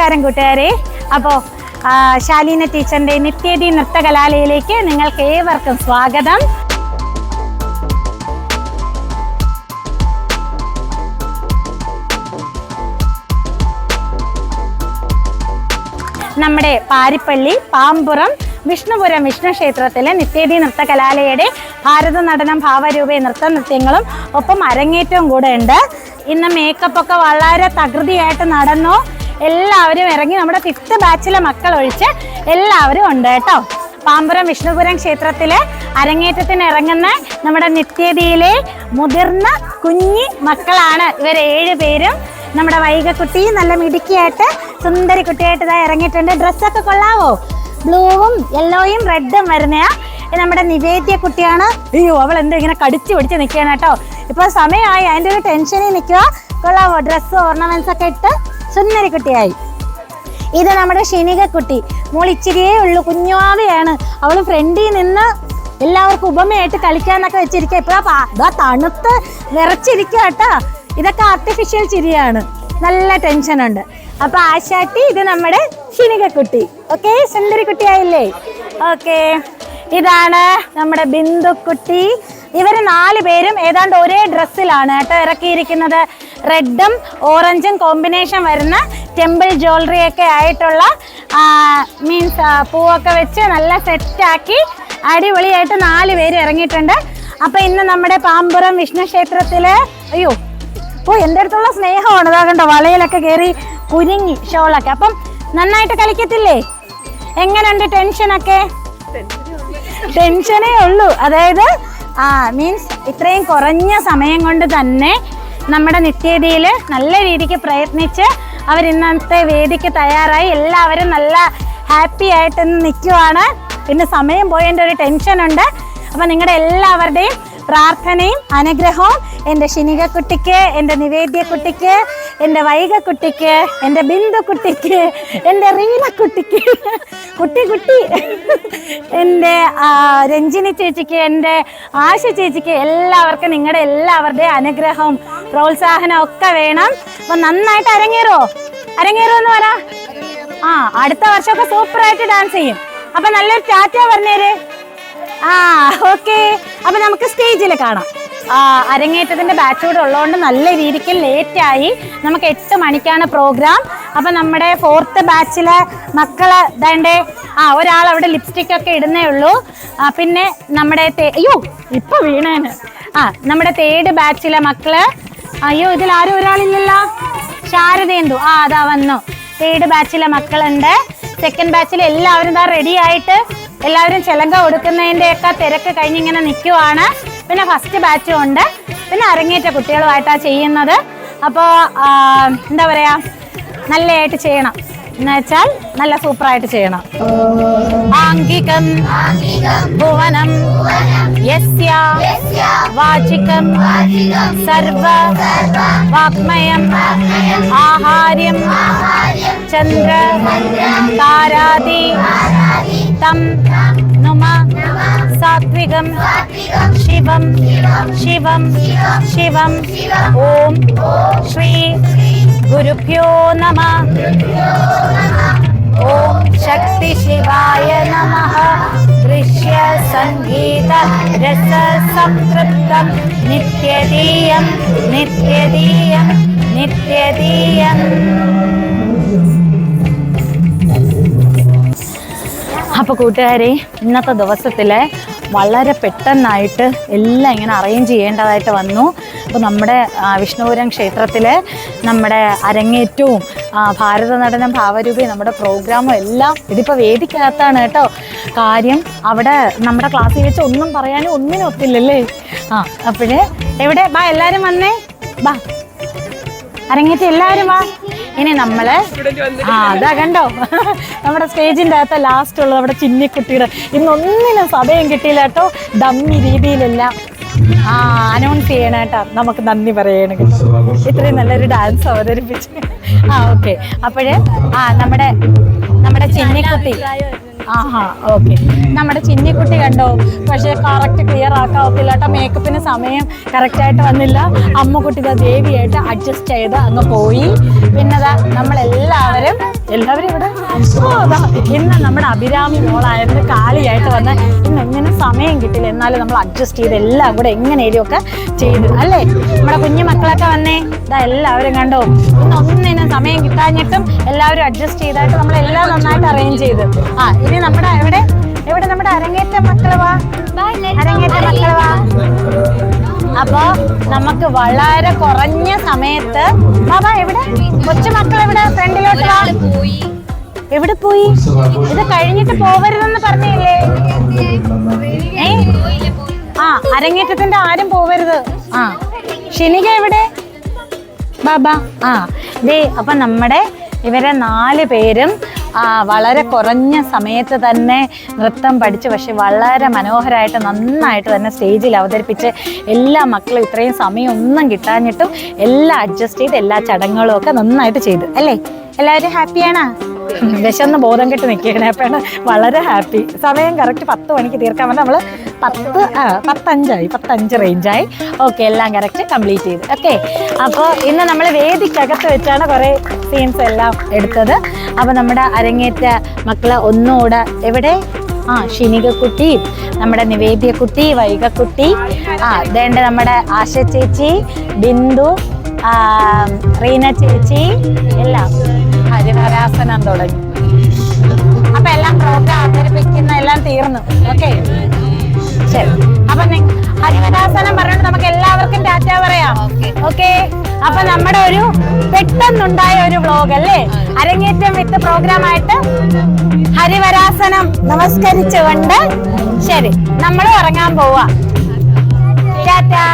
നമസ്കാരം കൂട്ടുകാരെ. അപ്പോൾ ശാലീന ടീച്ചറിന്റെ നിത്യതി നൃത്തകലാലയിലേക്ക് നിങ്ങൾക്ക് ഏവർക്കും സ്വാഗതം. നമ്മുടെ പാരിപ്പള്ളി പാമ്പുറം വിഷ്ണുപുരം വിഷ്ണു ക്ഷേത്രത്തിലെ നിത്യതി നൃത്തകലാലയുടെ ഭാരത നടനം ഭാവരൂപ നൃത്ത നൃത്യങ്ങളും ഒപ്പം അരങ്ങേറ്റവും കൂടെ ഉണ്ട്. ഇന്ന് മേക്കപ്പൊക്കെ വളരെ തകൃതിയായിട്ട് നടന്നു. എല്ലാവരും ഇറങ്ങി നമ്മുടെ ഫിഫ്ത്ത് ബാച്ചിലെ മക്കൾ ഒഴിച്ച് എല്ലാവരും ഉണ്ട് കേട്ടോ. പാമ്പുരം വിഷ്ണുപുരം ക്ഷേത്രത്തിലെ അരങ്ങേറ്റത്തിന് ഇറങ്ങുന്ന നമ്മുടെ നിത്യതിയിലെ മുതിർന്ന കുഞ്ഞി മക്കളാണ്. ഇവർ ഏഴ് പേരും. നമ്മുടെ വൈകക്കുട്ടി നല്ല മിടുക്കിയായിട്ട് സുന്ദരി കുട്ടിയായിട്ട് ഇതാ ഇറങ്ങിയിട്ടുണ്ട്. ഡ്രസ്സൊക്കെ കൊള്ളാവോ? ബ്ലൂവും യെല്ലോയും റെഡും വരുന്നയാ. നമ്മുടെ നിവേദ്യ കുട്ടിയാണ്. അയ്യോ അവൾ എന്തോ ഇങ്ങനെ കടിച്ചു പിടിച്ച് നിൽക്കുകയാണ് കേട്ടോ. ഇപ്പോൾ സമയമായി അതിന്റെ ഒരു ടെൻഷനിൽ നിൽക്കുക കൊള്ളാവോ? ഡ്രസ്സ് ഓർണമെന്റ്സ് ഒക്കെ ഇട്ട് സുന്ദരി കുട്ടിയായി ഇത് നമ്മുടെ ഷിനിക കുട്ടി മോൾ ഇച്ചിരിയേ ഉള്ളൂ കുഞ്ഞാവയാണ്. അവൾ ഫ്രണ്ടിൽ നിന്ന് എല്ലാവർക്കും ഉപമയായിട്ട് കളിക്കാന്നൊക്കെ വെച്ചിരിക്കുക ഇപ്പഴാ ദാ തണുത്ത് വിറച്ചിരിക്കുക കേട്ടോ. ഇതൊക്കെ ആർട്ടിഫിഷ്യൽ ചിരിയാണ്. നല്ല ടെൻഷൻ ഉണ്ട്. അപ്പൊ ആശാട്ടി ഇത് നമ്മുടെ ഷിനിക കുട്ടി ഓക്കെ സുന്ദരി കുട്ടിയായില്ലേ ഓക്കെ ഇതാണ് നമ്മുടെ ബിന്ദുക്കുട്ടി. ഇവർ നാല് പേരും ഏതാണ്ട് ഒരേ ഡ്രസ്സിലാണ് കേട്ടോ ഇറക്കിയിരിക്കുന്നത്. റെഡും ഓറഞ്ചും കോമ്പിനേഷൻ വരുന്ന ടെമ്പിൾ ജ്വല്ലറി ഒക്കെ ആയിട്ടുള്ള മീൻസ് പൂവൊക്കെ വെച്ച് നല്ല സെറ്റാക്കി അടിപൊളിയായിട്ട് നാല് പേര് ഇറങ്ങിയിട്ടുണ്ട്. അപ്പം ഇന്ന് നമ്മുടെ പാമ്പുറം വിഷ്ണു ക്ഷേത്രത്തിൽ അയ്യോ ഓ എന്റെ അടുത്തുള്ള സ്നേഹമാണ്. അതാ കണ്ടോ വളയിലൊക്കെ കയറി കുരുങ്ങി ഷോളൊക്കെ. അപ്പം നന്നായിട്ട് കളിക്കത്തില്ലേ? എങ്ങനെയുണ്ട് ടെൻഷനൊക്കെ? ടെൻഷനേ ഉള്ളൂ. അതായത് ആ മീൻസ് ഇത്രയും കുറഞ്ഞ സമയം കൊണ്ട് തന്നെ നമ്മുടെ നിത്യതയിൽ നല്ല രീതിക്ക് പ്രയത്നിച്ച് അവർ ഇന്നത്തെ വേദിക്ക് തയ്യാറായി. എല്ലാവരും നല്ല ഹാപ്പി ആയിട്ട് നിൽക്കുവാണ്. പിന്നെ സമയം പോയതിന്റെ ഒരു ടെൻഷനുണ്ട്. അപ്പം നിങ്ങളുടെ എല്ലാവരുടെയും പ്രാർത്ഥനയും അനുഗ്രഹവും എന്റെ ഷിനിക കുട്ടിക്ക് എന്റെ നിവേദ്യ കുട്ടിക്ക് എന്റെ വൈക കുട്ടിക്ക് എന്റെ ബിന്ദു കുട്ടിക്ക് എന്റെ റീന കുട്ടിക്ക് കുട്ടി കുട്ടി എന്റെ രഞ്ജിനി ചേച്ചിക്ക് എന്റെ ആശ ചേച്ചിക്ക് എല്ലാവർക്കും നിങ്ങളുടെ എല്ലാവരുടെയും അനുഗ്രഹവും പ്രോത്സാഹനവും ഒക്കെ വേണം. അപ്പൊ നന്നായിട്ട് അരങ്ങേറോ? അരങ്ങേറുമെന്ന് പറ. ആ അടുത്ത വർഷമൊക്കെ സൂപ്പറായിട്ട് ഡാൻസ് ചെയ്യും. അപ്പൊ നല്ലൊരു ടാറ്റ പറഞ്ഞേര്. ആ ഓക്കെ. അപ്പൊ നമുക്ക് സ്റ്റേജിൽ കാണാം. ആ അരങ്ങേറ്റത്തിന്റെ ബാച്ച് കൂടെ ഉള്ളതുകൊണ്ട് നല്ല രീതിക്ക് ലേറ്റ് ആയി. നമുക്ക് എട്ട് മണിക്കാണ് പ്രോഗ്രാം അപ്പൊ നമ്മുടെ ഫോർത്ത് ബാച്ചിലെ മക്കൾ ഇതേണ്ടേ. ആ ഒരാൾ അവിടെ ലിപ്സ്റ്റിക് ഒക്കെ ഇടുന്നേ ഉള്ളൂ. പിന്നെ നമ്മുടെ അയ്യോ ഇപ്പൊ വീണേന്. ആ നമ്മുടെ തേർഡ് ബാച്ചിലെ മക്കൾ അയ്യോ ഇതിൽ ആരും ഒരാളില്ലല്ലോ. ശാരദേന്ദു. ആ അതാ വന്നു. തേർഡ് ബാച്ചിലെ മക്കളുണ്ട്. സെക്കൻഡ് ബാച്ചിൽ എല്ലാവരും ഇതാ റെഡി ആയിട്ട് എല്ലാവരും ചിലങ്ക കൊടുക്കുന്നതിന്റെ ഒക്കെ തിരക്ക് കഴിഞ്ഞിങ്ങനെ നിൽക്കുവാണ് പിന്നെ ഫസ്റ്റ് ബാച്ചും ഉണ്ട്. പിന്നെ അരങ്ങേറ്റ കുട്ടികളുമായിട്ടാണ് ചെയ്യുന്നത്. അപ്പോൾ എന്താ പറയുക നല്ലതായിട്ട് ചെയ്യണം. എന്ന് നല്ല സൂപ്പറായിട്ട് ചെയ്യണം. ആംഗികം ഭുവനം യസ്യ വാചികം സർവ വാക്മയം ആഹാര്യം ചന്ദ്ര താരാതി തം നുമ സാത്വികം ശിവം ശിവം ശിവം ഓം ശ്രീ ഗുരുഭ്യോ നമ. ഓം ശക്തി ശിവായ നമ. ദൃശ്യ സംഗീത രസ സംതൃപ്തം. നിത്യതീയം നിത്യതീയം നിത്യതീയം. അപ്പോൾ കൂട്ടുകാരെ ഇന്നത്തെ ദിവസത്തിൽ വളരെ പെട്ടെന്നായിട്ട് എല്ലാം ഇങ്ങനെ അറേഞ്ച് ചെയ്യേണ്ടതായിട്ട് വന്നു. അപ്പോൾ നമ്മുടെ വിഷ്ണുപുരം ക്ഷേത്രത്തിൽ നമ്മുടെ അരങ്ങേറ്റവും ഭാരത നടനം ഭാവരൂപി നമ്മുടെ പ്രോഗ്രാമും എല്ലാം ഇതിപ്പോൾ വേദിക്കകത്താണ് കേട്ടോ. കാര്യം അവിടെ നമ്മുടെ ക്ലാസ്സിൽ വെച്ച് ഒന്നും പറയാനും ഒന്നിനും ഒത്തില്ലല്ലേ? ആ അപ്പോഴേ എവിടെ? ബാ എല്ലാവരും വന്നേ. ബാ. അരങ്ങേറ്റം എല്ലാവരും വാ. ഇനി നമ്മളെ ആ അതാ കണ്ടോ? നമ്മുടെ സ്റ്റേജിന്റെ അകത്ത് ലാസ്റ്റ് ഉള്ളത് നമ്മുടെ ചിന്നിക്കുട്ടിയുടെ ഇന്നൊന്നിനും സമയം കിട്ടിയില്ല കേട്ടോ. ഡമ്മി രീതിയിലെല്ലാം ആ അനൗൺസ് ചെയ്യണേട്ടാ നമുക്ക് നന്ദി പറയണം ഇത്രയും നല്ലൊരു ഡാൻസ് അവതരിപ്പിച്ച്. ആ ഓക്കെ അപ്പോഴ് ആ നമ്മുടെ നമ്മുടെ ചിന്നിക്കുട്ടി. ആഹാ ഓക്കെ നമ്മുടെ ചിന്നിക്കുട്ടി കണ്ടോ? പക്ഷേ കറക്റ്റ് ക്ലിയർ ആക്കാൻ ഒത്തില്ല കേട്ടോ മേക്കപ്പിന് സമയം കറക്റ്റായിട്ട് വന്നില്ല. അമ്മക്കുട്ടി ദേവിയായിട്ട് അഡ്ജസ്റ്റ് ചെയ്ത് അങ്ങ് പോയി. പിന്നെ നമ്മളെല്ലാവരും എല്ലാവരും ഇവിടെ? ഇന്ന് നമ്മുടെ അഭിരാമി മോളായിരുന്നു കാളിയായിട്ട് വന്ന് ഇന്ന് എങ്ങനെ സമയം കിട്ടില്ല എന്നാലും നമ്മൾ അഡ്ജസ്റ്റ് ചെയ്ത് എല്ലാം കൂടെ എങ്ങനെയും ഒക്കെ ചെയ്തു. അല്ലേ? നമ്മുടെ കുഞ്ഞു മക്കളൊക്കെ വന്നേ. ഇതാ എല്ലാവരും കണ്ടോ? ഇന്ന് ഒന്നിനും സമയം കിട്ടാഞ്ഞിട്ടും എല്ലാവരും അഡ്ജസ്റ്റ് ചെയ്തായിട്ട് നമ്മൾ എല്ലാം നന്നായിട്ട് അറേഞ്ച് ചെയ്തു. ആ ഇനി നമ്മുടെ എവിടെ? എവിടെ നമ്മുടെ അരങ്ങേറ്റ മക്കളവാ അരങ്ങേറ്റ മക്കൾ വാ. അപ്പോ നമുക്ക് വളരെ കുറഞ്ഞ സമയത്ത് ബാബാ എവിടെ? കൊച്ചുമക്കൾ എവിടെ ഫ്രണ്ടിലോട്ട് പോയി. എവിടെ പോയി? ഇത് കഴിഞ്ഞിട്ട് പോവരുതെന്ന് പറഞ്ഞില്ലേ? ഏ? ആ അരങ്ങേറ്റത്തിന്റെ ആരും പോവരുത്. ആ. ഷിനിക എവിടെ? ബാബാ ആ. ദേ അപ്പൊ നമ്മുടെ ഇവരെ നാല് പേരും ആ, വളരെ കുറഞ്ഞ സമയത്ത് തന്നെ നൃത്തം പഠിച്ച് പക്ഷെ വളരെ മനോഹരമായിട്ട് നന്നായിട്ട് തന്നെ സ്റ്റേജിൽ അവതരിപ്പിച്ച് എല്ലാ മക്കളും ഇത്രയും സമയം ഒന്നും കിട്ടാഞ്ഞിട്ടും എല്ലാം അഡ്ജസ്റ്റ് ചെയ്ത് എല്ലാ ചടങ്ങുകളും ഒക്കെ നന്നായിട്ട് ചെയ്തു. അല്ലേ? എല്ലാവരും ഹാപ്പിയാണോ? വിശന്ന് ബോധം കെട്ട് നിൽക്കുകയാണ്. അപ്പോഴാണ് വളരെ ഹാപ്പി. സമയം കറക്റ്റ് പത്ത് മണിക്ക് തീർക്കാൻ വേണ്ടി നമ്മൾ പത്ത് ആ പത്തഞ്ചായി പത്തഞ്ച് റേഞ്ചായി ഓക്കെ എല്ലാം കറക്റ്റ് കംപ്ലീറ്റ് ചെയ്തു. ഓക്കെ അപ്പോൾ ഇന്ന് നമ്മൾ വേദിക്കകത്ത് വെച്ചാണ് കുറേ സീൻസ് എല്ലാം എടുത്തത്. അപ്പോൾ നമ്മുടെ അരങ്ങേറ്റ മക്കളെ ഒന്നുകൂടെ എവിടെ? ആ ഷിനികക്കുട്ടി നമ്മുടെ നിവേദ്യക്കുട്ടി വൈകക്കുട്ടി ആ ദേണ്ട നമ്മുടെ ആശ ചേച്ചി ബിന്ദു റീന ചേച്ചി എല്ലാം. ഹരിഹരാസനം തുടങ്ങി. അപ്പൊ എല്ലാം പ്രോഗ്രാം അവതരിപ്പിക്കുന്ന എല്ലാം തീർന്നു. ഓക്കെ ശരി. അപ്പൊ നി- പറഞ്ഞോണ്ട് നമുക്ക് എല്ലാവർക്കും ടാറ്റ പറയാം. ഓക്കെ. അപ്പൊ നമ്മുടെ ഒരു പെട്ടെന്നുണ്ടായ ഒരു വ്ലോഗ് അല്ലേ? അരങ്ങേറ്റം വിത്ത് പ്രോഗ്രാം ആയിട്ട് ഹരിവരാസനം നമസ്കരിച്ചുകൊണ്ട് ശരി നമ്മൾ ഇറങ്ങാൻ പോവാ. ടാറ്റാ.